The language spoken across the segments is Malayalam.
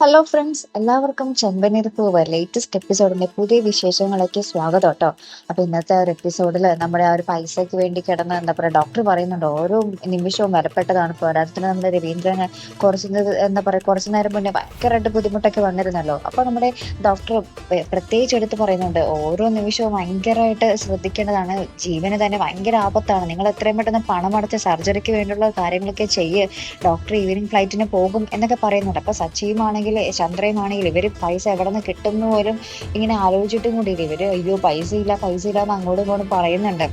ഹലോ ഫ്രണ്ട്സ് എല്ലാവർക്കും ചെമ്പനീർ പൂവ് ലേറ്റസ്റ്റ് എപ്പിസോഡിന്റെ പുതിയ വിശേഷങ്ങളൊക്കെ സ്വാഗതം കേട്ടോ. അപ്പൊ ഇന്നത്തെ ഒരു എപ്പിസോഡിൽ നമ്മുടെ ആ ഒരു പൈസയ്ക്ക് വേണ്ടി കിടന്ന എന്താ പറയുക ഡോക്ടർ പറയുന്നുണ്ട് ഓരോ നിമിഷവും വിലപ്പെട്ടതാണ് പോരാട്ടത്തിന് നമ്മുടെ രവീന്ദ്രന് കുറച്ച് എന്താ പറയുക കുറച്ച് നേരം മുന്നേ ഭയങ്കരമായിട്ട് ബുദ്ധിമുട്ടൊക്കെ വന്നിരുന്നല്ലോ. അപ്പൊ നമ്മുടെ ഡോക്ടർ പ്രത്യേകിച്ച് എടുത്ത് പറയുന്നുണ്ട് ഓരോ നിമിഷവും ഭയങ്കരമായിട്ട് ശ്രദ്ധിക്കേണ്ടതാണ്. ജീവന് തന്നെ ഭയങ്കര ആപത്താണ്. നിങ്ങൾ എത്രയും പെട്ടെന്ന് പണം അടച്ച സർജറിക്ക് വേണ്ടിയുള്ള കാര്യങ്ങളൊക്കെ ചെയ്യ്. ഡോക്ടർ ഈവനിങ് ഫ്ലൈറ്റിന് പോകും എന്നൊക്കെ പറയുന്നുണ്ട്. അപ്പൊ സച്ചിയുമാണെങ്കിൽ ആണെങ്കിൽ ഇവർ പൈസ എവിടെ നിന്ന് കിട്ടുന്നു പോലും ഇങ്ങനെ ആലോചിച്ചിട്ടും കൂടി ഇവർ അയ്യോ പൈസ ഇല്ല പൈസ ഇല്ല എന്ന് അങ്ങോട്ടും ഇങ്ങോട്ടും പറയുന്നുണ്ട്.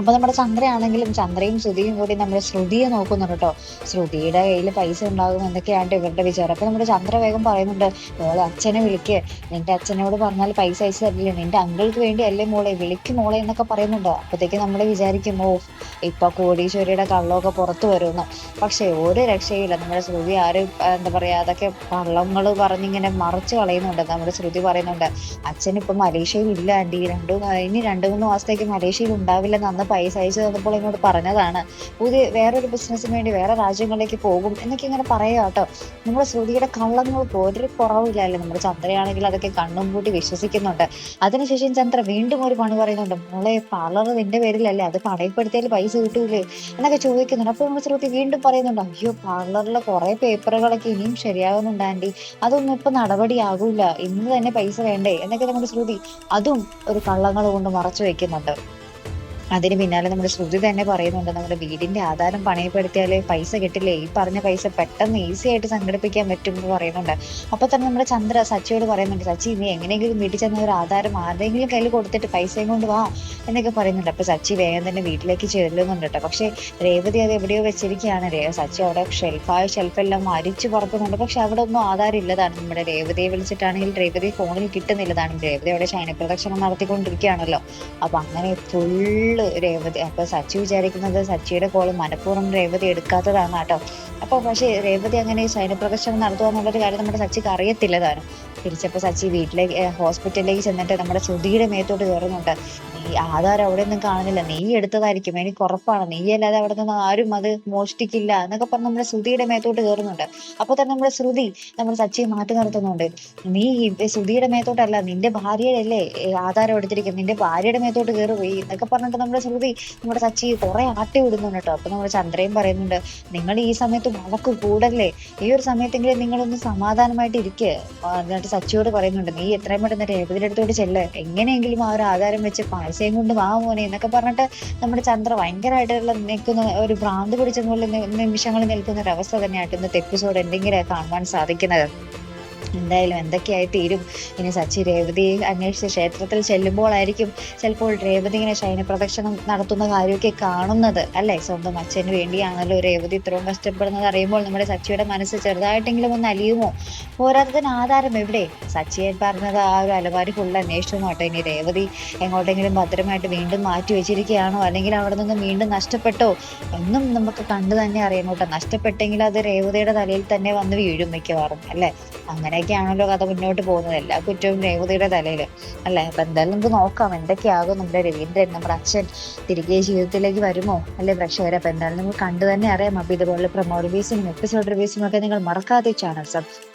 അപ്പൊ നമ്മുടെ ചന്ദ്രയാണെങ്കിലും ചന്ദ്രയും ശ്രുതിയും കൂടി നമ്മുടെ ശ്രുതിയെ നോക്കുന്നുണ്ട് കേട്ടോ. ശ്രുതിയുടെ കയ്യിൽ പൈസ ഉണ്ടാകും എന്നൊക്കെയാണ് ഇവരുടെ വിചാരം. അപ്പൊ നമ്മുടെ ചന്ദ്ര വേഗം പറയുന്നുണ്ട് മോളെ അച്ഛനെ വിളിക്ക്. നിന്റെ അച്ഛനോട് പറഞ്ഞാൽ പൈസ അയച്ചു തരില്ല? നിന്റെ അങ്കിൾക്ക് വേണ്ടി അല്ലേ മോളെ വിളിക്ക് മോളെ എന്നൊക്കെ പറയുന്നുണ്ട്. അപ്പോഴത്തേക്ക് നമ്മൾ വിചാരിക്കും ഓ ഇപ്പൊ കോടീശ്വരിയുടെ കള്ളമൊക്കെ പുറത്തു വരുമെന്ന്. പക്ഷെ ഒരു രക്ഷയില്ല. നമ്മുടെ ശ്രുതി ആരും എന്താ പറയാ അതൊക്കെ കള്ളങ്ങൾ പറഞ്ഞിങ്ങനെ മറച്ചു കളയുന്നുണ്ട്. നമ്മുടെ ശ്രുതി പറയുന്നുണ്ട് അച്ഛൻ ഇപ്പൊ മലേഷ്യയിൽ ഇല്ല ആന്റി രണ്ടു ഇനി രണ്ടു മൂന്ന് മാസത്തേക്ക് മലേഷ്യയിൽ ഉണ്ടാവില്ലെന്ന് അന്ന് പൈസ അയച്ചു തന്നപ്പോൾ എന്നോട് പറഞ്ഞതാണ് പുതിയ വേറൊരു ബിസിനസ്സിന് വേണ്ടി വേറെ രാജ്യങ്ങളിലേക്ക് പോകും എന്നൊക്കെ ഇങ്ങനെ പറയുക കേട്ടോ. നമ്മുടെ ശ്രുതിയുടെ കള്ളങ്ങൾക്ക് ഒരു കുറവില്ലല്ലോ. നമ്മുടെ ചന്ദ്രയാണെങ്കിൽ അതൊക്കെ കണ്ണും കൂട്ടി വിശ്വസിക്കുന്നുണ്ട്. അതിനുശേഷം ചന്ദ്ര വീണ്ടും ഒരു പണി പറയുന്നുണ്ട് മോളെ പാർലർ നിന്റെ പേരിലല്ലേ? അത് പണയപ്പെടുത്തിയാൽ പൈസ കിട്ടൂലേ? എന്നൊക്കെ ചോദിക്കുന്നുണ്ട്. അപ്പൊ നമ്മുടെ ശ്രുതി വീണ്ടും പറയുന്നുണ്ട് അയ്യോ പാർലറിലെ കുറെ പേപ്പറുകളൊക്കെ ഇനിയും ശരിയാകുന്നുണ്ട് ആന്റി അതൊന്നും ഇപ്പൊ നടപടിയാകൂല. ഇന്ന് തന്നെ പൈസ വേണ്ടേ? എന്നൊക്കെ നമ്മുടെ ശ്രുതി അതും ഒരു കള്ളങ്ങൾ കൊണ്ട് മറച്ചു വെക്കുന്നുണ്ട്. അതിന് പിന്നാലെ നമ്മുടെ ശ്രുതി തന്നെ പറയുന്നുണ്ട് നമ്മുടെ വീടിന്റെ ആധാരം പണയപ്പെടുത്തിയാൽ പൈസ കിട്ടില്ലേ? ഈ പറഞ്ഞ പൈസ പെട്ടെന്ന് ഈസി ആയിട്ട് സംഘടിപ്പിക്കാൻ പറ്റും എന്ന് പറയുന്നുണ്ട്. അപ്പൊ തന്നെ നമ്മുടെ ചന്ദ്ര സച്ചിയോട് പറയുന്നുണ്ട് സച്ചി നീ എങ്ങനെയെങ്കിലും വീട്ടിൽ ചെന്ന ഒരു ആധാരം ആരുടെയെങ്കിലും കയ്യിൽ കൊടുത്തിട്ട് പൈസയും കൊണ്ട് വാ എന്നൊക്കെ പറയുന്നുണ്ട്. അപ്പൊ സച്ചി വേഗം തന്നെ വീട്ടിലേക്ക് ചെല്ലുന്നുണ്ട് കേട്ടോ. പക്ഷെ രേവതി അത് എവിടെയോ വെച്ചിരിക്കുകയാണ്. രേ സച്ചി അവിടെ ഷെൽഫായ ഷെൽഫെല്ലാം അരിച്ചു പറക്കുന്നുണ്ട് പക്ഷെ അവിടെ ഒന്നും ആധാരം ഇല്ലതാണ്. നമ്മുടെ രേവതിയെ വിളിച്ചിട്ടാണെങ്കിൽ രേവതി ഫോണിൽ കിട്ടുന്നില്ലതാണ് രേവതി അവിടെ ശയനപ്രദക്ഷിണം നടത്തിക്കൊണ്ടിരിക്കുകയാണല്ലോ. അപ്പൊ അങ്ങനെ ഫുള്ള് രേവതി. അപ്പൊ സച്ചി വിചാരിക്കുന്നത് സച്ചിയുടെ കോൾ മനഃപൂർവം രേവതി എടുക്കാത്തതാണ് കേട്ടോ അപ്പൊ പക്ഷെ രേവതി അങ്ങനെ ശയനപ്രദർശനം നടത്തുക എന്നുള്ളൊരു കാര്യം നമ്മുടെ സച്ചിക്ക് അറിയത്തില്ല താനും. തിരിച്ചപ്പോ സച്ചി വീട്ടിലേക്ക് ഹോസ്പിറ്റലിലേക്ക് ചെന്നിട്ട് നമ്മുടെ ശ്രുതിയുടെ മേത്തോട്ട് കയറുന്നുണ്ട്. ഈ ആധാരം അവിടെ ഒന്നും കാണുന്നില്ല. നീ എടുത്തതായിരിക്കും. എനിക്ക് ഉറപ്പാണ്. നീ അല്ലാതെ അവിടെ നിന്ന് ആരും അത് മോഷ്ടിക്കില്ല എന്നൊക്കെ പറഞ്ഞ് നമ്മുടെ ശ്രുതിയുടെ മേത്തോട്ട് കയറുന്നുണ്ട്. അപ്പൊ തന്നെ നമ്മുടെ ശ്രുതി നമ്മുടെ സച്ചിയെ മാറ്റി നിർത്തുന്നുണ്ട്. നീ ശ്രുതിയുടെ മേത്തോട്ടല്ല. നിന്റെ ഭാര്യയുടെ അല്ലേ ആധാരം എടുത്തിരിക്കും നിന്റെ ഭാര്യയുടെ മേത്തോട്ട് കയറി പോയി എന്നൊക്കെ പറഞ്ഞിട്ട് നമ്മുടെ ശ്രുതി നമ്മുടെ സച്ചി കുറെ ആട്ടി വിടുന്നുണ്ട് കേട്ടോ. അപ്പൊ നമ്മുടെ ചന്ദ്രയും പറയുന്നുണ്ട് നിങ്ങൾ ഈ സമയത്ത് വഴക്ക് കൂടല്ലേ? ഈ ഒരു സമയത്തെങ്കിലും നിങ്ങളൊന്ന് സമാധാനമായിട്ട് ഇരിക്കുക എന്നിട്ട് സച്ചിയോട് പറയുന്നുണ്ട് നീ എത്രയും പെട്ടെന്ന് രേവതിയുടെ അടുത്തോട്ട് ചെല്ല്. എങ്ങനെയെങ്കിലും ആ ഒരു ആധാരം വെച്ച് പൈസയും കൊണ്ട് വാ മോനെ എന്നൊക്കെ പറഞ്ഞിട്ട് നമ്മുടെ ചന്ദ്ര ഭയങ്കരമായിട്ടുള്ള നിൽക്കുന്ന ഒരു ഭ്രാന്ത് പിടിച്ച പോലെ നി- നിമിഷങ്ങളിൽ നിൽക്കുന്ന ഒരു അവസ്ഥ തന്നെയായിട്ട് ഇന്നത്തെ എപ്പിസോഡ് എന്തെങ്കിലും കാണുവാൻ സാധിക്കുന്നത്. എന്തായാലും എന്തൊക്കെയായി തീരും? ഇനി സച്ചി രേവതിയെ അന്വേഷിച്ച് ക്ഷേത്രത്തിൽ ചെല്ലുമ്പോഴായിരിക്കും ചിലപ്പോൾ രേവതി ഇങ്ങനെ ശയന പ്രദക്ഷിണം നടത്തുന്ന കാര്യമൊക്കെ കാണുന്നത്. അല്ലേ? സ്വന്തം അച്ഛന് വേണ്ടിയാണല്ലോ രേവതി ഇത്രയും കഷ്ടപ്പെടുന്നത്. അറിയുമ്പോൾ നമ്മുടെ സച്ചിയുടെ മനസ്സ് ചെറുതായിട്ടെങ്കിലും ഒന്ന് അലിയുമോ? പോരാത്തതിന് ആധാരം എവിടെ? സച്ചിയെ പറഞ്ഞത് ആ ഒരു അലമാരി ഫുള്ള് അന്വേഷിച്ചു നോട്ടെ ഇനി രേവതി എങ്ങോട്ടെങ്കിലും ഭദ്രമായിട്ട് വീണ്ടും മാറ്റി വെച്ചിരിക്കുകയാണോ? അല്ലെങ്കിൽ അവിടെ നിന്ന് വീണ്ടും നഷ്ടപ്പെട്ടോ? എന്നും നമുക്ക് കണ്ടു തന്നെ അറിയാം കേട്ടോ. നഷ്ടപ്പെട്ടെങ്കിൽ അത് രേവതിയുടെ തലയിൽ തന്നെ വന്ന് വീഴും മിക്കവാറും. അല്ലെ? അങ്ങനെയൊക്കെയാണല്ലോ കഥ മുന്നോട്ട് പോകുന്നത്. എല്ലാ കുറ്റവും രേവതിയുടെ തലയിൽ അല്ലെ? അപ്പൊ എന്തായാലും നമുക്ക് നോക്കാം എന്തൊക്കെയാകും നമ്മുടെ രവീന്ദ്രൻ നമ്മുടെ അച്ഛൻ തിരികെ ജീവിതത്തിലേക്ക് വരുമോ? അല്ലെ പ്രേക്ഷകരെ? അപ്പൊ എന്തായാലും നമുക്ക് കണ്ടു തന്നെ അറിയാം. അപ്പൊ ഇതുപോലെ പ്രൊമോ റിവ്യൂസിനും എപ്പിസോഡ് റിവ്യൂസിനും ഒക്കെ നിങ്ങൾ മറക്കാതെ ചാനൽ സബ്സ്ക്രൈബ്